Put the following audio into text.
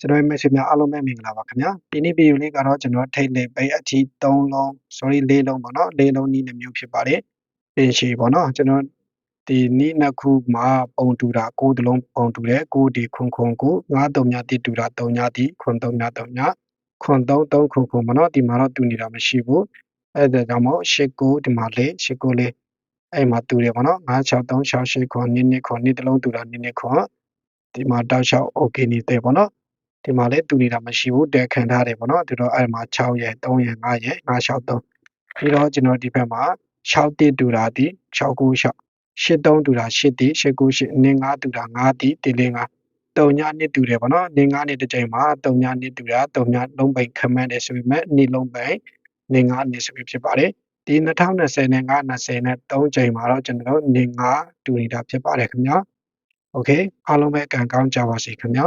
ကျွန်တော်ရဲ့မိတ်ဆွေများအားလုံးပဲမင်္ဂလာပါခင်ဗျာဒီနေ့ဗီဒီယိုလေးကတော့ကျွန်တော်ထိတ်လေးပိတ်အထီ3လုံး sorry 4လုံးပေါ့နော်4လုံးနီးနှမျိုးဖြစ်ပါတယ်ပင်ရှည်ပေါ့နော်ကျွန်တော်ဒီနီးနှစ်ခုမှာပုံတူတာ9တလုံးပုံတူတယ်9ဒီခွန်ခွန်9 9တုံညာတိတူတာ3ညာတိခွန်3ညာ3ညာခွန်3 3ခွန်ခွန်ပေါ့နော်ဒီမှာတော့တူနေတာမရှိဘူးအဲ့ဒါကြောင့်မို့8 9ဒီမှာလေး8 9လေးအဲ့မှာတူတယ်ပေါ့နော်9 6 3 6 8ခွန်2 2ခွန်2တလုံးတူတာ2 2ခွန်ဒီမှာတောက်လျှောက် okay နေတယ်ပေါ့နော် ဒီမှာလည်းတူနေတာမရှိဘူးတဲခံထားတယ်ပေါ့နော်ဒီတော့အဲ့မှာ6ရယ်3ရယ်5ရယ်5 6 3ပြီးတော့ကျွန်တော်ဒီဘက်မှာ6တိတူတာဒီ6 9 6 8 3တူတာ8တိ8 9 8နင်း5တူတာ5တိတိလေး5တုံညာနှစ်တူတယ်ပေါ့နော်နင်း5နှစ်တစ်ချိန်မှာတုံညာနှစ်တူတာတုံညာလုံးပိန်ခမန်းတယ်ဆိုပေမဲ့နှစ်လုံးပိန်နင်း5နှစ်ဆိုပြီးဖြစ်ပါတယ်ဒီ2020နဲ့920နဲ့3ချိန်မှာတော့ကျွန်တော်တို့နင်း5တူနေတာဖြစ်ပါတယ်ခင်ဗျာโอเคအားလုံးပဲကံကောင်းကြပါစေခင်ဗျာ